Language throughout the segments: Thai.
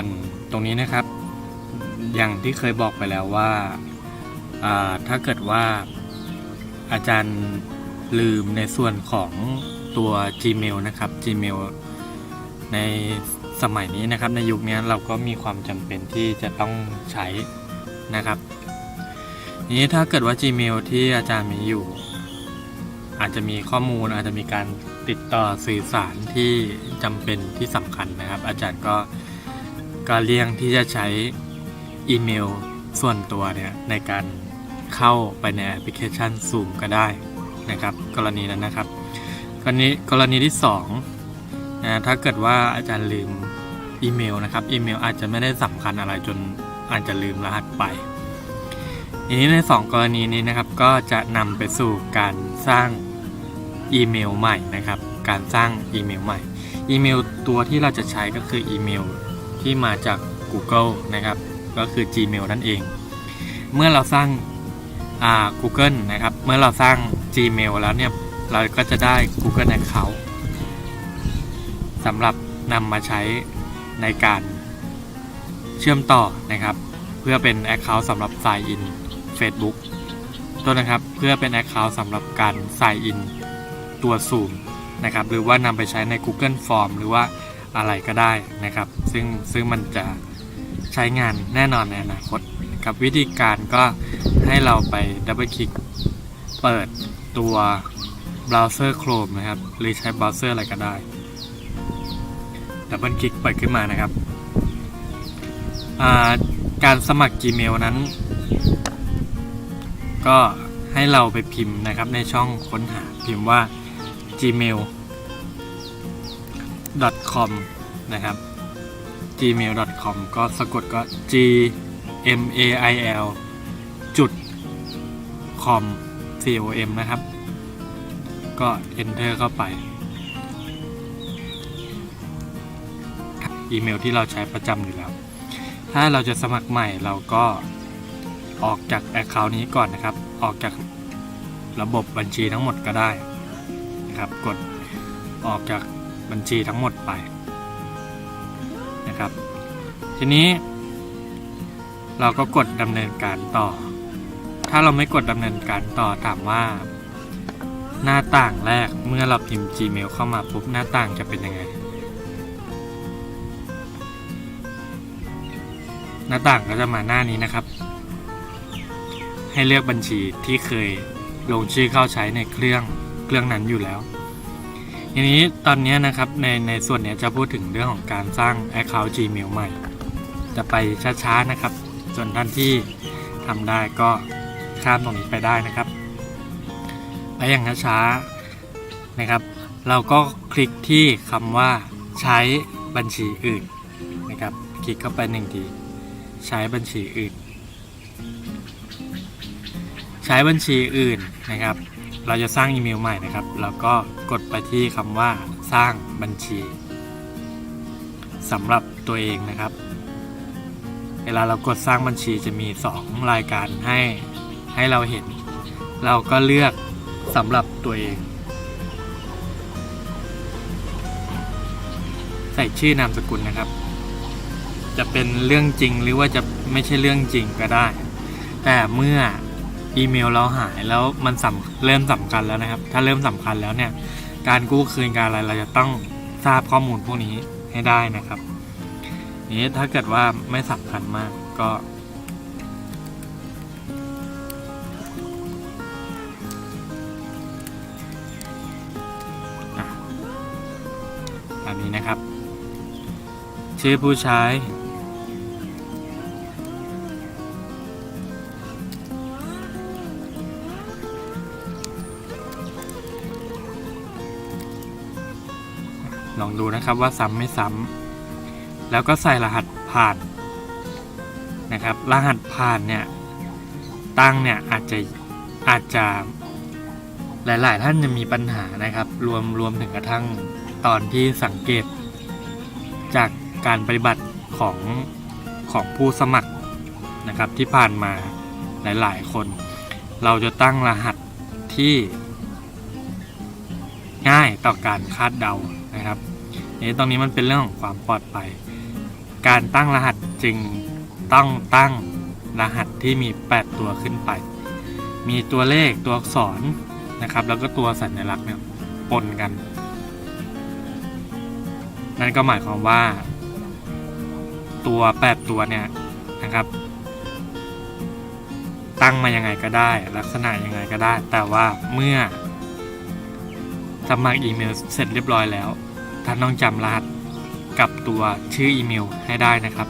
วนตรงนี้นะครับ อย่างที่เคยบอกไปแล้วว่าาถ้าเกิดว่าอาจารย์ลืมในส่วนของตัว Gmail นะครับ Gmail ในสมัยนี้นะครับในยุคนี้เราก็มีความจำเป็นที่จะต้องใช้นะครับนี้ถ้าเกิดว่า Gmail ที่อาจารย์มีอยู่ อาจจะมีข้อมูลอาจจะมีการติดต่อสื่อสารที่จำเป็นที่สำคัญนะครับ อาจารย์ก็ ก็เลี่ยงที่จะใช้อีเมลส่วนตัวเนี่ยในการเข้าไปในแอปพลิเคชัน Zoom ก็ได้นะครับ กรณีนั้นนะครับ กรณีกรณีที่2นะถ้าเกิดว่าอาจารย์ลืมอีเมลนะครับ อีเมลอาจจะไม่ได้สำคัญอะไรจนอาจจะลืมรหัสไปทีนี้ใน 2 กรณีนี้นะครับก็จะนำไปสู่การสร้างอีเมลใหม่นะครับ การสร้างอีเมลใหม่ อีเมลตัวที่เราจะใช้ก็คืออีเมล ที่มาจาก Google นะครับ ก็คือ Gmail นั่นเอง เมื่อเราสร้างอ่า Google นะครับ เมื่อเราสร้าง Gmail แล้วเนี่ย เราก็จะได้ Google Account สำหรับนำมาใช้ในการเชื่อมต่อนะครับ เพื่อเป็น Account สำหรับ Sign in Facebook ตัวนะครับเพื่อเป็น Account สำหรับการ Sign in ตัว Zoom นะครับ หรือว่านำไปใช้ใน Google Form หรือว่า อะไรก็ได้นะครับ ซึ่งซึ่งมันจะใช้งานแน่นอนในอนาคตครับวิธีการก็ให้เราไปดับเบิลคลิกเปิดตัวเบราว์เซอร์ Chrome นะครับ หรือใช้เบราว์เซอร์อะไรก็ได้ดับเบิลคลิกเปิดขึ้นมานะครับาการสมัคร Gmail นั้น ก็ให้เราไปพิมพ์นะครับในช่องค้นหาพิมพ์ว่า gmail com นะครับ gmail com ก็สะกดก็ g m a i l จุด com c o m นะครับ ก็ enter เข้าไป อีเมลที่เราใช้ประจำอยู่แล้ว ถ้าเราจะสมัครใหม่เราก็ออกจาก Account นี้ก่อนนะครับ ออกจากระบบบัญชีทั้งหมดก็ได้นะครับ กดออกจาก บัญชีทั้งหมดไปนะครับ ทีนี้ เราก็กดดำเนินการต่อ ถ้าเราไม่กดดำเนินการต่อถามว่า หน้าต่างแรกเมื่อเราพิมพ์ Gmail เข้ามาปุ๊บหน้าต่างจะเป็นยังไง หน้าต่างก็จะมาหน้านี้นะครับ ให้เลือกบัญชีที่เคยลงชื่อเข้าใช้ในเครื่องเครื่องนั้นอยู่แล้ว ทีนี้ตอนนี้นะครับในในส่วนนี้จะพูดถึงเรื่องของการสร้าง Account Gmail ใหม่ จะไปช้าๆนะครับ ส่วนท่านที่ทำได้ก็ข้ามตรงนี้ไปได้นะครับและอย่างช้าๆนะครับ เราก็คลิกที่คำว่าใช้บัญชีอื่นนะครับ คลิกเข้าไปหนึ่งทีใช้บัญชีอื่น ใช้บัญชีอื่นนะครับ เราจะสร้างอีเมลใหม่นะครับ แล้วก็กดไปที่คำว่าสร้างบัญชีสำหรับตัวเองนะครับ เวลาเรากดสร้างบัญชีจะมี 2 รายการให้ให้เราเห็น เราก็เลือกสำหรับตัวเอง ใส่ชื่อนามสกุลนะครับ จะเป็นเรื่องจริงหรือว่าจะไม่ใช่เรื่องจริงก็ได้ แต่เมื่อ อีเมลเราหายแล้วมันสำเริ่มสำคัญแล้วนะครับ ถ้าเริ่มสำคัญแล้วเนี่ยการกู้คืนการอะไรเราจะต้องทราบข้อมูลพวกนี้ให้ได้นะครับนี้ถ้าเกิดว่าไม่สำคัญมากก็อะอันนี้นะครับ ชื่อผู้ใช้ ลองดูนะครับว่าซ้ำไม่ซ้ำแล้วก็ใส่รหัสผ่านนะครับ รหัสผ่านเนี่ยตั้งเนี่ยอาจจะอาจจะหลาย ๆ ท่านจะมีปัญหานะครับ รวมรวมถึงกระทั่งตอนที่สังเกต จากการปฏิบัติของของผู้สมัครนะครับที่ผ่านมาหลาย ๆ คน เราจะตั้งรหัสที่ง่ายต่อการคาดเดา นะครับนี่ตรงนี้มันเป็นเรื่องของความปลอดภัย การตั้งรหัสจึงต้องตั้งรหัสที่มี 8 ตัวขึ้นไป มีตัวเลขตัวอักษรนะครับ แล้วก็ตัวสัญลักษณ์เนี่ยปนกัน นั่นก็หมายความว่า ตัว 8 ตัวเนี่ยนะครับ ตั้งมายังไงก็ได้ ลักษณะยังไงก็ได้ แต่ว่าเมื่อสมัครอีเมลเสร็จเรียบร้อยแล้ว ท่านต้องจำรหัสกับตัวชื่ออีเมลให้ได้นะครับ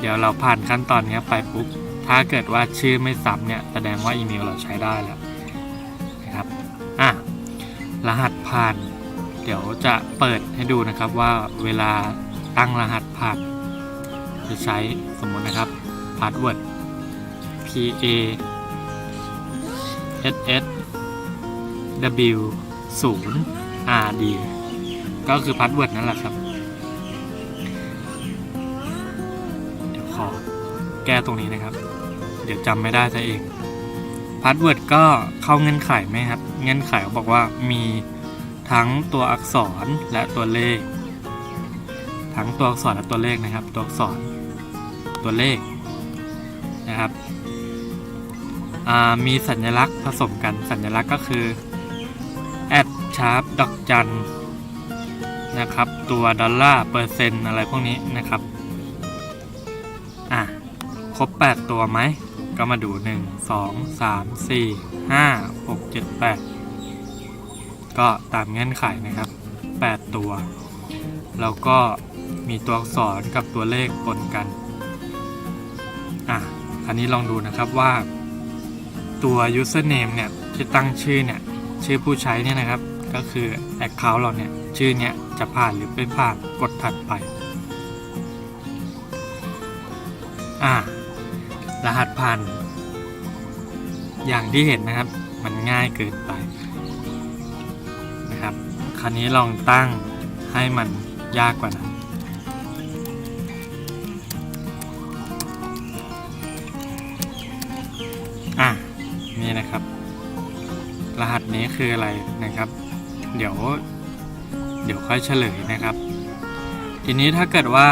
เดี๋ยวเราผ่านขั้นตอนนี้ไปปุ๊บ ถ้าเกิดว่าชื่อไม่ซ้ำเนี่ยแสดงว่าอีเมลเราใช้ได้แล้วนะครับอะรหัสผ่าน เดี๋ยวจะเปิดให้ดูนะครับว่าเวลาตั้งรหัสผ่านจะใช้สมมตินะครับ password p a s s w 0 r d ก็คือพาสเวิร์ดนั่นแหละครับ เดี๋ยวขอแก้ตรงนี้นะครับ เดี๋ยวจำไม่ได้ซะเองพาสเวิร์ดก็เข้าเงื่อนไขไหมครับ เงื่อนไขเขาบอกว่ามีทั้งตัวอักษรและตัวเลข ทั้งตัวอักษรและตัวเลขนะครับ ตัวอักษรตัวเลขนะครับมีสัญลักษณ์ผสมกันสัญลักษณ์ก็คือแอดชาร์ปดอกจัน นะครับ ตัวดอลลาร์เปอร์เซ็นต์อะไรพวกนี้นะครับ อะ ครบ 8 ตัวไหม ก็มาดู 1 2 3 4 5 6 7 8 ก็ตามเงื่อนไขนะครับ 8 ตัว แล้วก็มีตัวอักษรกับตัวเลขปนกัน อะคราวนี้ลองดูนะครับว่าตัว username เนี่ยที่ตั้งชื่อเนี่ย ชื่อผู้ใช้เนี่ยนะครับ ก็คือ account เราเนี่ย ชื่อเนี่ยจะผ่านหรือไม่ผ่านกดถัดไป อ่ารหัสผ่าน อย่างที่เห็นนะครับ มันง่ายเกินไปนะครับ คราวนี้ลองตั้งให้มันยากกว่านั้นอะนี่นะครับ รหัสนี้คืออะไรนะครับ เดี๋ยว เดี๋ยวค่อยเฉลยนะครับ ทีนี้ถ้าเกิดว่า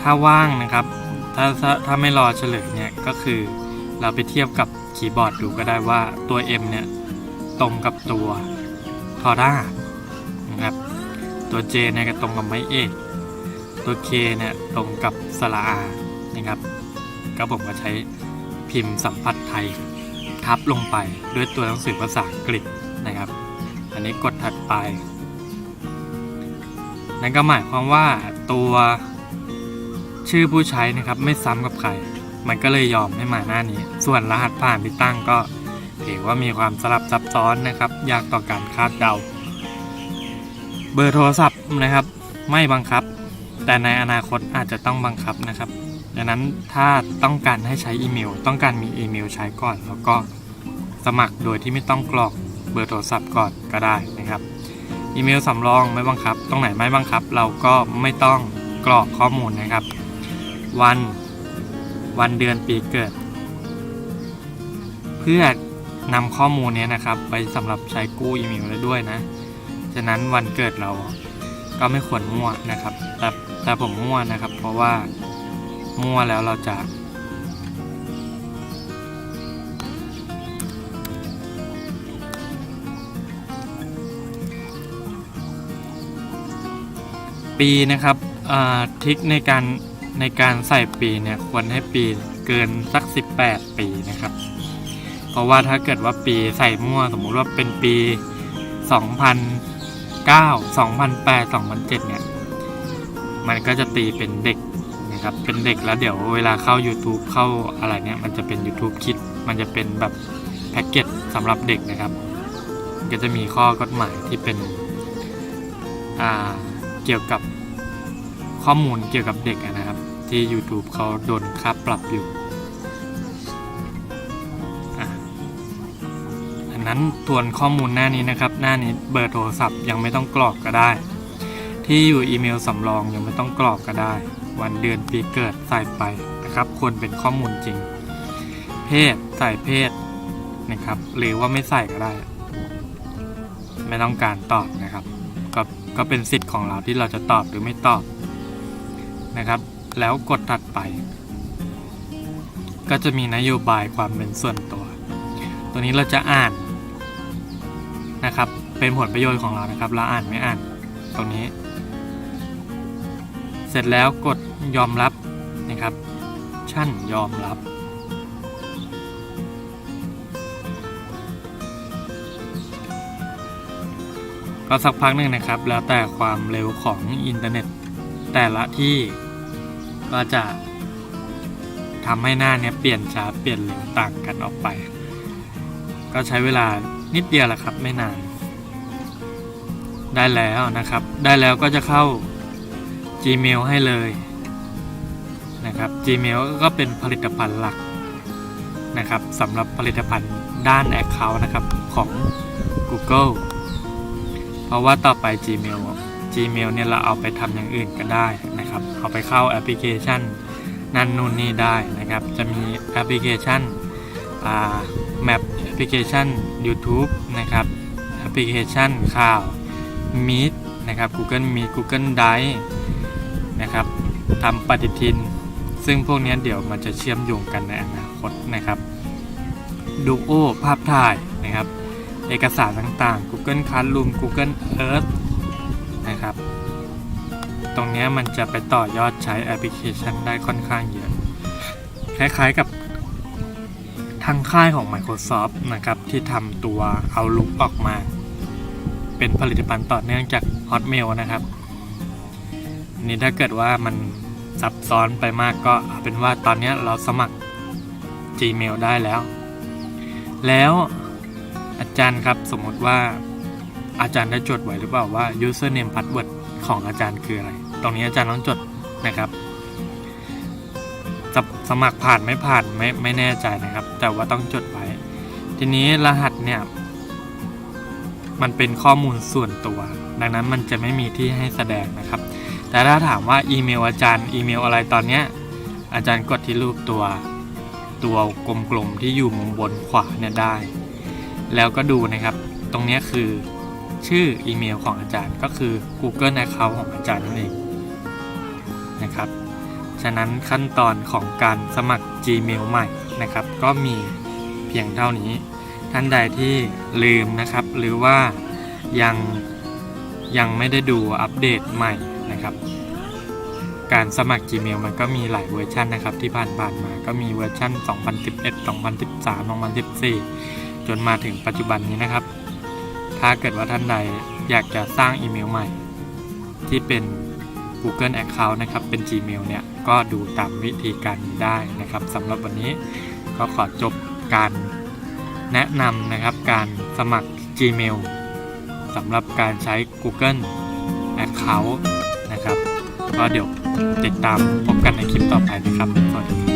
ถ้าว่างนะครับ ถ้าถ้าถ้าไม่รอเฉลยเนี่ยก็คือเราไปเทียบกับคีย์บอร์ดดูก็ได้ว่าตัว M เนี่ยตรงกับตัวทอทหานะครับ ตัว J เนี่ยก็ตรงกับไม้เอกตัว K เนี่ยตรงกับสระอานะครับ ก็ผมก็ใช้พิมพ์สัมผัสไทยทับลงไปด้วยตัวหนังสือภาษาอังกฤษนะครับ อันนี้กดถัดไป นั่นก็หมายความว่าตัวชื่อผู้ใช้นะครับไม่ซ้ำกับใคร มันก็เลยยอมให้มาหน้านี้ ส่วนรหัสผ่านที่ตั้งก็ถือว่ามีความสลับซับซ้อนนะครับ ยากต่อการคาดเดา เบอร์โทรศัพท์นะครับ ไม่บังคับ แต่ในอนาคตอาจจะต้องบังคับนะครับ ดังนั้นถ้าต้องการให้ใช้อีเมล ต้องการมีอีเมลใช้ก่อน แล้วก็สมัครโดยที่ไม่ต้องกรอกเบอร์โทรศัพท์ก่อนก็ได้นะครับ อีเมลสำรองไม่บังคับ ตรงไหนไม่บังคับ เราก็ไม่ต้องกรอกข้อมูลนะครับ วัน วันเดือนปีเกิด เพื่อนำข้อมูลนี้นะครับ ไปสำหรับใช้กู้อีเมลได้ด้วยนะ ฉะนั้นวันเกิดเราก็ไม่ควรมั่วนะครับ แต่แต่ผมมั่วนะครับ เพราะว่ามั่วแล้วเราจะ ปีนะครับทิกในการในการใส่ปีเนี่ยควรให้ปีเกินสัก 18 ปีนะครับ เพราะว่าถ้าเกิดว่าปีใส่มั่วสมมุติว่าเป็นปี 2009 2008 2007 เนี่ย มันก็จะตีเป็นเด็กนะครับ เป็นเด็กแล้วเดี๋ยวเวลาเข้า YouTube เข้าอะไรเนี่ย มันจะเป็น YouTube คิด มันจะเป็นแบบแพ็กเกจสำหรับเด็กนะครับ ก็จะมีข้อกฎหมายที่เป็น อ่า เกี่ยวกับข้อมูลเกี่ยวกับเด็กนะครับ ที่ YouTube เขาโดนค่าปรับอยู่อันนั้นทวนข้อมูลหน้านี้นะครับ หน้านี้เบอร์โทรศัพท์ยังไม่ต้องกรอกก็ได้ ที่อยู่อีเมลสำรองยังไม่ต้องกรอกก็ได้ วันเดือนปีเกิดใส่ไปนะครับ ควรเป็นข้อมูลจริง เพศใส่เพศนะครับ หรือว่าไม่ใส่ก็ได้ ไม่ต้องการตอบนะครับ ก็เป็นสิทธิ์ของเราที่เราจะตอบหรือไม่ตอบนะครับ แล้วกดถัดไป ก็จะมีนโยบายความเป็นส่วนตัว ตัวนี้เราจะอ่านนะครับ เป็นผลประโยชน์ของเรานะครับ เราอ่านไม่อ่านตรงนี้ เสร็จแล้วกดยอมรับนะครับ ชั่นยอมรับ ก็สักพักหนึ่งนะครับ แล้วแต่ความเร็วของอินเทอร์เน็ต แต่ละที่ก็จะทำให้หน้าเนี้ยเปลี่ยนช้าเปลี่ยนเร็วต่างกันออกไป ก็ใช้เวลานิดเดียวแหละครับไม่นาน ได้แล้วนะครับ ได้แล้วก็จะเข้า Gmail ให้เลยนะครับ Gmail ก็เป็นผลิตภัณฑ์หลักนะครับสำหรับผลิตภัณฑ์ด้าน Account นะครับของ Google เพราะว่าต่อไป Gmail Gmail เนี่ยเราเอาไปทำอย่างอื่นก็ได้นะครับ เอาไปเข้าแอปพลิเคชันนั่นนู่นนี่ได้นะครับ จะมีแอปพลิเคชันอ่า Map แอปพลิเคชัน YouTube นะครับแอปพลิเคชันข่าว Meet นะครับ Google Meet Google Drive นะครับทำปฏิทิน ซึ่งพวกนี้เดี๋ยวมันจะเชื่อมโยงกันในอนาคตนะครับ Duo ภาพถ่ายนะครับ เอกสารต่างๆ Google Classroom Google Earth นะครับ ตรงนี้มันจะไปต่อยอดใช้แอปพลิเคชันได้ค่อนข้างเยอะ คล้ายๆกับทางค่ายของ Microsoft นะครับ ที่ทำตัว Outlook ออกมา เป็นผลิตภัณฑ์ต่อเนื่องจาก Hotmail นะครับนี่ถ้าเกิดว่ามันซับซ้อนไปมากก็เอาเป็นว่าตอนนี้เราสมัคร Gmail ได้แล้ว แล้ว อาจารย์ครับสมมติว่าอาจารย์ได้จดไว้หรือเปล่าว่า username password ของอาจารย์คืออะไร ตรงนี้อาจารย์ต้องจดนะครับสสมัครผ่านไม่ผ่านไม่ไม่แน่ใจนะครับ แต่ว่าต้องจดไว้ ทีนี้รหัสเนี่ย มันเป็นข้อมูลส่วนตัว ดังนั้นมันจะไม่มีที่ให้แสดงนะครับ แต่ถ้าถามว่าอีเมลอาจารย์อีเมลอะไรตอนเนี้ยอาจารย์กดที่รูปตัว ตัวกลมๆที่อยู่มุมบนขวาเนี่ยได้ แล้วก็ดูนะครับ ตรงนี้คือชื่ออีเมลของอาจารย์ก็คือ Google Account ของอาจารย์นั่นเองนะครับ ฉะนั้นขั้นตอนของการสมัคร Gmail ใหม่นะครับ ก็มีเพียงเท่านี้ ท่านใดที่ลืมนะครับ หรือว่ายังยังไม่ได้ดูอัปเดตใหม่นะครับ การสมัคร Gmail มันก็มีหลายเวอร์ชันนะครับที่ผ่านผ่านๆมา ก็มีเวอร์ชัน2011 2013 2014 จนมาถึงปัจจุบันนี้นะครับ ถ้าเกิดว่าท่านใดอยากจะสร้างอีเมลใหม่ ที่เป็น Google Account นะครับ เป็น Gmail เนี่ย ก็ดูตามวิธีการได้นะครับสำหรับวันนี้ก็ขอจบการแนะนำนะครับการสมัคร Gmail สำหรับการใช้ Google Account นะครับ ก็เดี๋ยวติดตามพบกันในคลิปต่อไปนะครับ สวัสดี